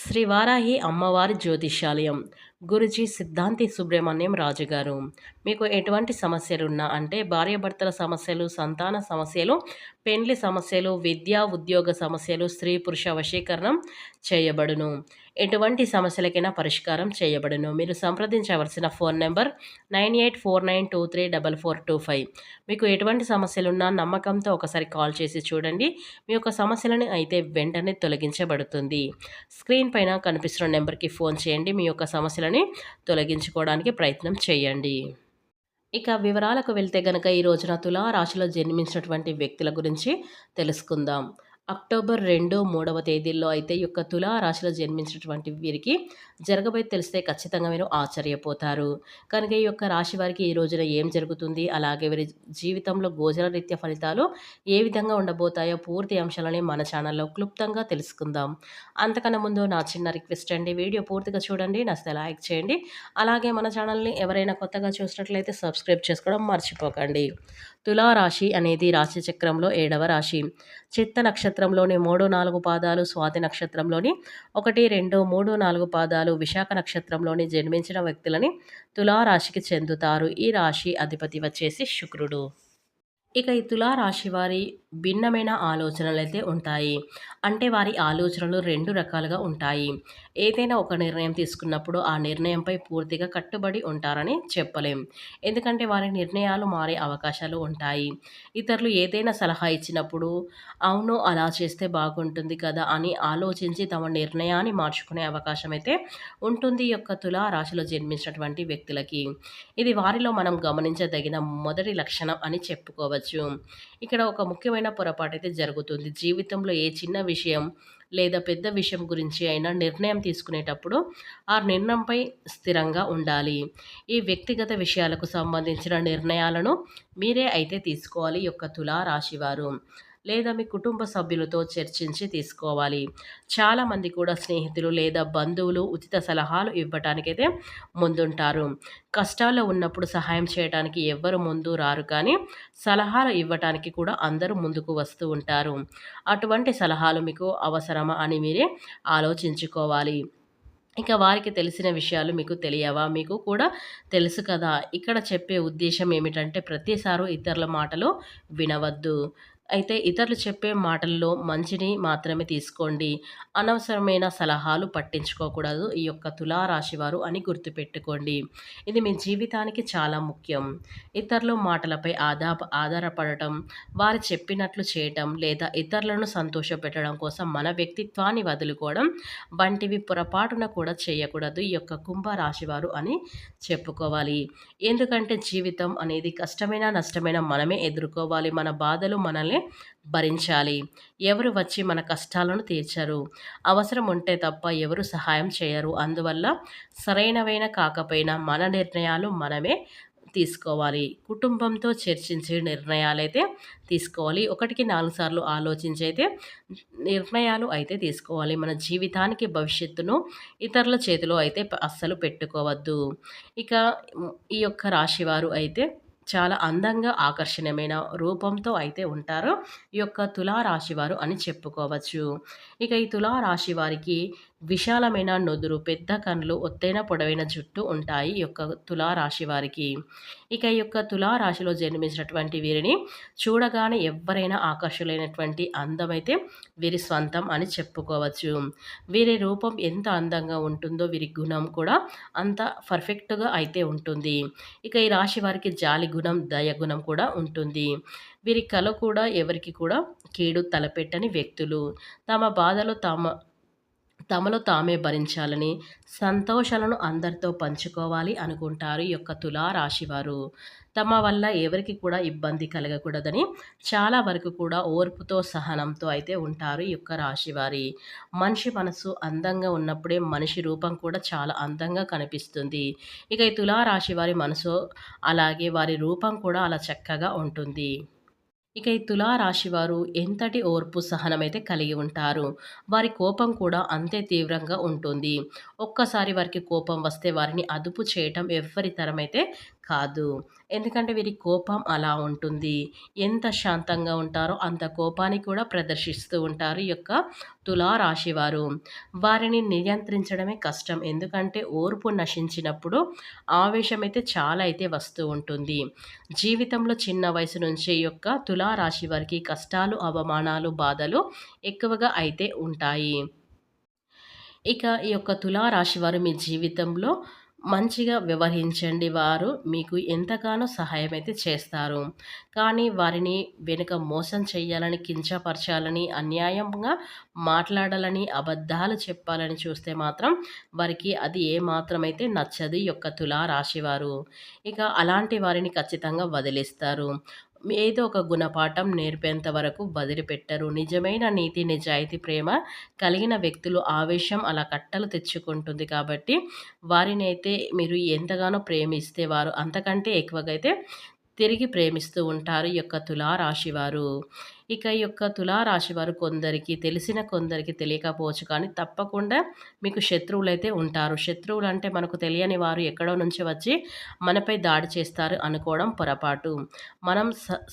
శ్రీ వారాహి అమ్మవారి జ్యోతిష్యాలయం. గురుజీ సిద్ధాంతి సుబ్రహ్మణ్యం రాజు గారు మీకు ఎటువంటి సమస్యలు ఉన్నా అంటే భార్యాభర్తల సమస్యలు సంతాన సమస్యలు పెండ్లి సమస్యలు విద్యా ఉద్యోగ సమస్యలు స్త్రీ పురుష వశీకరణం చేయబడును. ఎటువంటి సమస్యలకైనా పరిష్కారం చేయబడును. మీరు సంప్రదించవలసిన phone number nine eight four nine two three double four two five. మీకు ఎటువంటి సమస్యలున్నా నమ్మకంతో ఒకసారి కాల్ చేసి చూడండి. మీ యొక్క సమస్యలను అయితే వెంటనే తొలగించబడుతుంది. స్క్రీన్ పైన కనిపిస్తున్న నెంబర్కి ఫోన్ చేయండి. మీ యొక్క సమస్యలను తొలగించుకోవడానికి ప్రయత్నం చేయండి. ఇక వివరాలకు వెళ్తే గనక ఈ రోజున తులా రాశిలో జన్మించినటువంటి వ్యక్తుల గురించి తెలుసుకుందాం. అక్టోబర్ రెండు మూడవ తేదీల్లో అయితే ఈ యొక్క తులా రాశిలో జన్మించినటువంటి వీరికి జరగబోయి తెలిస్తే ఖచ్చితంగా మీరు ఆశ్చర్యపోతారు. కనుక ఈ యొక్క రాశి వారికి ఈ రోజున ఏం జరుగుతుంది? అలాగే వీరి జీవితంలో గోచర రీత్య ఫలితాలు ఏ విధంగా ఉండబోతాయో పూర్తి అంశాలని మన ఛానల్లో క్లుప్తంగా తెలుసుకుందాం. అంతకన్నా ముందు నా చిన్న రిక్వెస్ట్ అండి వీడియో పూర్తిగా చూడండి నచ్చితే లైక్ చేయండి. అలాగే మన ఛానల్ని ఎవరైనా కొత్తగా చూసినట్లయితే సబ్స్క్రైబ్ చేసుకోవడం మర్చిపోకండి. తులారాశి అనేది రాశి చక్రంలో ఏడవ రాశి. చిత్త నక్షత్రంలోని మూడు నాలుగు పాదాలు స్వాతి నక్షత్రంలోని ఒకటి రెండు మూడు నాలుగు పాదాలు విశాఖ నక్షత్రంలోని జన్మించిన వ్యక్తులని తులారాశికి చెందుతారు. ఈ రాశి అధిపతి వచ్చేసి శుక్రుడు. ఇక ఈ తులారాశి వారి భిన్నమైన ఆలోచనలు అయితే ఉంటాయి. అంటే వారి ఆలోచనలు రెండు రకాలుగా ఉంటాయి. ఏదైనా ఒక నిర్ణయం తీసుకున్నప్పుడు ఆ నిర్ణయంపై పూర్తిగా కట్టుబడి ఉంటారని చెప్పలేం. ఎందుకంటే వారి నిర్ణయాలు మారే అవకాశాలు ఉంటాయి. ఇతరులు ఏదైనా సలహా ఇచ్చినప్పుడు అవును అలా చేస్తే బాగుంటుంది కదా అని ఆలోచించి తమ నిర్ణయాన్ని మార్చుకునే అవకాశం అయితే ఉంటుంది యొక్క తులా రాశిలో జన్మించినటువంటి వ్యక్తులకి. ఇది వారిలో మనం గమనించదగిన మొదటి లక్షణం అని చెప్పుకోవచ్చు. ఇక్కడ ఒక ముఖ్యమైన పొరపాటు అయితే జరుగుతుంది. జీవితంలో ఏ చిన్న విషయం లేదా పెద్ద విషయం గురించి అయినా నిర్ణయం తీసుకునేటప్పుడు ఆ నిర్ణయంపై స్థిరంగా ఉండాలి. ఈ వ్యక్తిగత విషయాలకు సంబంధించిన నిర్ణయాలను మీరే అయితే తీసుకోవాలి యొక్క తులా రాశివారు లేదా మీ కుటుంబ సభ్యులతో చర్చించి తీసుకోవాలి. చాలామంది కూడా స్నేహితులు లేదా బంధువులు ఉచిత సలహాలు ఇవ్వటానికైతే ముందుంటారు. కష్టాల్లో ఉన్నప్పుడు సహాయం చేయడానికి ఎవ్వరు ముందు రారు కానీ సలహాలు ఇవ్వటానికి కూడా అందరూ ముందుకు వస్తూ ఉంటారు. అటువంటి సలహాలు మీకు అవసరమా అని మీరే ఆలోచించుకోవాలి. ఇక వారికి తెలిసిన విషయాలు మీకు తెలియవా? మీకు కూడా తెలుసు కదా. ఇక్కడ చెప్పే ఉద్దేశం ఏమిటంటే ప్రతిసారి ఇతరుల మాటలు వినవద్దు. అయితే ఇతరులు చెప్పే మాటల్లో మంచిని మాత్రమే తీసుకోండి. అనవసరమైన సలహాలు పట్టించుకోకూడదు. ఈ యొక్క తులారాశి వారు అని గుర్తుపెట్టుకోండి. ఇది మీ జీవితానికి చాలా ముఖ్యం. ఇతరుల మాటలపై ఆధార ఆధారపడటం వారు చెప్పినట్లు చేయటం లేదా ఇతరులను సంతోషపెట్టడం కోసం మన వ్యక్తిత్వాన్ని వదులుకోవడం వంటివి పొరపాటున కూడా చేయకూడదు. ఈ యొక్క కుంభరాశి వారు అని చెప్పుకోవాలి. ఎందుకంటే జీవితం అనేది కష్టమైన నష్టమైన మనమే ఎదుర్కోవాలి. మన బాధలు మనల్ని భరించాలి. ఎవరు వచ్చి మన కష్టాలను తీర్చరు. అవసరం ఉంటే తప్ప ఎవరు సహాయం చేయరు. అందువల్ల సరైనవైన కాకపోయినా మన నిర్ణయాలు మనమే తీసుకోవాలి. కుటుంబంతో చర్చించే నిర్ణయాలు అయితే తీసుకోవాలి. ఒకటికి నాలుగు సార్లు ఆలోచించి అయితే నిర్ణయాలు అయితే తీసుకోవాలి. మన జీవితానికి భవిష్యత్తును ఇతరుల చేతిలో అయితే అస్సలు పెట్టుకోవద్దు. ఇక ఈ యొక్క రాశివారు అయితే చాలా అందంగా ఆకర్షణీయమైన రూపంతో అయితే ఉంటారో. ఈ యొక్క తులారాశి వారు అని చెప్పుకోవచ్చు. ఇక ఈ తులారాశి వారికి విశాలమైన నుదురు పెద్ద కన్నులు ఒత్తైన పొడవైన జుట్టు ఉంటాయి ఈ యొక్క తులారాశి వారికి. ఇక ఈ యొక్క తులారాశిలో జన్మించినటువంటి వీరిని చూడగానే ఎవరైనా ఆకర్షులైనటువంటి అందమైతే వీరి స్వంతం అని చెప్పుకోవచ్చు. వీరి రూపం ఎంత అందంగా ఉంటుందో వీరి గుణం కూడా అంత పర్ఫెక్ట్గా అయితే ఉంటుంది. ఇక ఈ రాశి వారికి జాలి గుణం దయ గుణం కూడా ఉంటుంది. వీరి కళ కూడా ఎవరికి కూడా కీడు తలపెట్టని వ్యక్తులు. తమ బాధలు తమ తమలో తామే భరించాలని సంతోషాలను అందరితో పంచుకోవాలి అనుకుంటారు ఈ యొక్క తులారాశివారు తమ వల్ల ఎవరికి కూడా ఇబ్బంది కలగకూడదని చాలా వరకు కూడా ఓర్పుతో సహనంతో అయితే ఉంటారు ఈ యొక్క రాశివారి. మనిషి మనసు అందంగా ఉన్నప్పుడే మనిషి రూపం కూడా చాలా అందంగా కనిపిస్తుంది. ఇక ఈ తులారాశి వారి మనసు అలాగే వారి రూపం కూడా అలా చక్కగా ఉంటుంది. ఇక ఈ తులారాశి వారు ఎంతటి ఓర్పు సహనమైతే కలిగి ఉంటారు? వారి కోపం కూడా అంతే తీవ్రంగా ఉంటుంది. ఒక్కసారి వారికి కోపం వస్తే వారిని అదుపు చేయటం ఎవరి తరమైతే కాదు. ఎందుకంటే వీరి కోపం అలా ఉంటుంది. ఎంత శాంతంగా ఉంటారో అంత కోపాన్ని కూడా ప్రదర్శిస్తూ ఉంటారు ఈ యొక్క తులారాశి వారు. వారిని నియంత్రించడమే కష్టం. ఎందుకంటే ఓర్పు నశించినప్పుడు ఆవేశం అయితే చాలా అయితే వస్తూ ఉంటుంది. జీవితంలో చిన్న వయసు నుంచి యొక్క తులారాశి వారికి కష్టాలు అవమానాలు బాధలు ఎక్కువగా అయితే ఉంటాయి. ఇక ఈ యొక్క తులారాశి వారు మీ జీవితంలో మంచిగా వ్యవహరించండి వారు. మీకు ఎంతగానో సహాయం అయితే చేస్తారు. కానీ వారిని వెనుక మోసం చేయాలని కించపరచాలని అన్యాయంగా మాట్లాడాలని అబద్ధాలు చెప్పాలని చూస్తే మాత్రం వారికి అది ఏమాత్రమైతే నచ్చదు. యొక్క తులా రాశివారు ఇక అలాంటి వారిని ఖచ్చితంగా వదిలిస్తారు. ఏదో ఒక గుణపాఠం నేర్పేంత వరకు వదిలిపెట్టరు. నిజమైన నీతి నిజాయితీ ప్రేమ కలిగిన వ్యక్తులు ఆవేశం అలా కట్టలు తెచ్చుకుంటుంది కాబట్టి వారిని అయితే మీరు ఎంతగానో ప్రేమిస్తే వారు అంతకంటే ఎక్కువగా అయితే తిరిగి ప్రేమిస్తూ ఉంటారు ఈ యొక్క తులారాశి వారు. ఇక ఈ యొక్క తులారాశి వారు కొందరికి తెలిసిన కొందరికి తెలియకపోవచ్చు కానీ తప్పకుండా మీకు శత్రువులు అయితే ఉంటారు. శత్రువులు అంటే మనకు తెలియని వారు ఎక్కడో నుంచి వచ్చి మనపై దాడి చేస్తారు అనుకోవడం పొరపాటు. మనం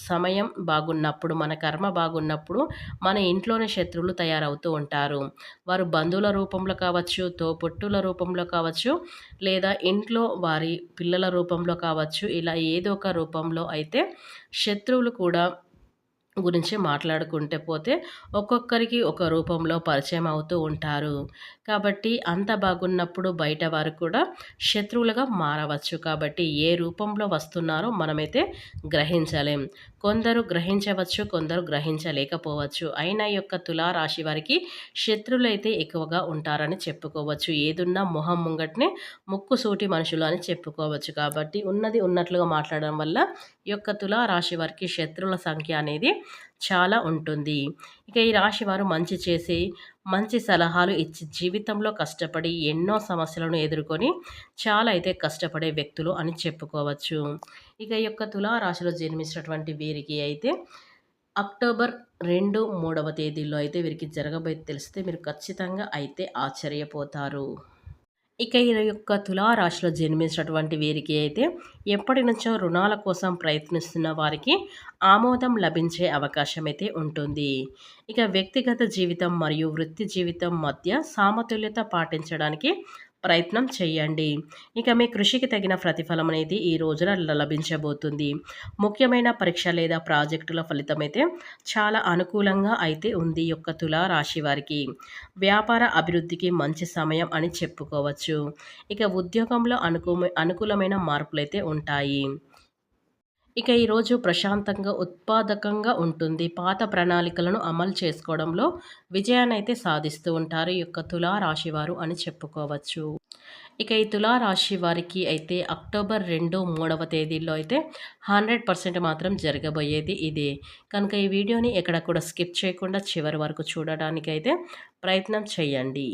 సమయం బాగున్నప్పుడు మన కర్మ బాగున్నప్పుడు మన ఇంట్లోనే శత్రువులు తయారవుతూ ఉంటారు. వారు బంధువుల రూపంలో కావచ్చు తోపుట్టుల రూపంలో కావచ్చు లేదా ఇంట్లో వారి పిల్లల రూపంలో కావచ్చు ఇలా ఏదో ఒక రూపంలో అయితే శత్రువులు కూడా గురించి మాట్లాడుకుంటే పోతే ఒక్కొక్కరికి ఒక రూపంలో పరిచయం అవుతూ ఉంటారు. కాబట్టి అంత బాగున్నప్పుడు బయట వారు కూడా శత్రువులుగా మారవచ్చు. కాబట్టి ఏ రూపంలో వస్తున్నారో మనమైతే గ్రహించలేం. కొందరు గ్రహించవచ్చు కొందరు గ్రహించలేకపోవచ్చు. అయినా యొక్క తులారాశి వారికి శత్రువులైతే ఎక్కువగా ఉంటారని చెప్పుకోవచ్చు. ఏదున్నా మొహం ముంగట్నే ముక్కుసూటి మనుషులు అని చెప్పుకోవచ్చు. కాబట్టి ఉన్నది ఉన్నట్లుగా మాట్లాడడం వల్ల యొక్క తులారాశి వారికి శత్రువుల సంఖ్య అనేది చాలా ఉంటుంది. ఇక ఈ రాశి వారు మంచి చేసి మంచి సలహాలు ఇచ్చి జీవితంలో కష్టపడి ఎన్నో సమస్యలను ఎదుర్కొని చాలా అయితే కష్టపడే వ్యక్తులు అని చెప్పుకోవచ్చు. ఇక ఈ యొక్క తులారాశిలో జన్మించినటువంటి వీరికి అయితే అక్టోబర్ రెండు మూడవ తేదీలో అయితే వీరికి జరగబోయే తెలిస్తే మీరు ఖచ్చితంగా అయితే ఆశ్చర్యపోతారు. ఇక ఈ యొక్క తులారాశిలో జన్మించినటువంటి వీరికి అయితే ఎప్పటి నుంచో రుణాల కోసం ప్రయత్నిస్తున్న వారికి ఆమోదం లభించే అవకాశం అయితే ఉంటుంది. ఇక వ్యక్తిగత జీవితం మరియు వృత్తి జీవితం మధ్య సామతుల్యత పాటించడానికి ప్రయత్నం చేయండి. ఇక మీ కృషికి తగిన ప్రతిఫలం అనేది ఈ రోజున లభించబోతుంది. ముఖ్యమైన పరీక్ష లేదా ప్రాజెక్టుల ఫలితం అయితే చాలా అనుకూలంగా అయితే ఉంది యొక్క తులా రాశి వారికి. వ్యాపార అభివృద్ధికి మంచి సమయం అని చెప్పుకోవచ్చు. ఇక ఉద్యోగంలో అనుకూ అనుకూలమైన మార్పులు అయితే ఉంటాయి. ఇక ఈరోజు ప్రశాంతంగా ఉత్పాదకంగా ఉంటుంది. పాత ప్రణాళికలను అమలు చేసుకోవడంలో విజయాన్ని అయితే సాధిస్తూ ఉంటారు ఈ యొక్క తులారాశి వారు అని చెప్పుకోవచ్చు. ఇక ఈ తులారాశి వారికి అయితే అక్టోబర్ రెండు మూడవ తేదీల్లో అయితే హండ్రెడ్ పర్సెంట్ మాత్రం జరగబోయేది ఇదే. కనుక ఈ వీడియోని ఎక్కడ కూడా స్కిప్ చేయకుండా చివరి వరకు చూడడానికి అయితే ప్రయత్నం చేయండి.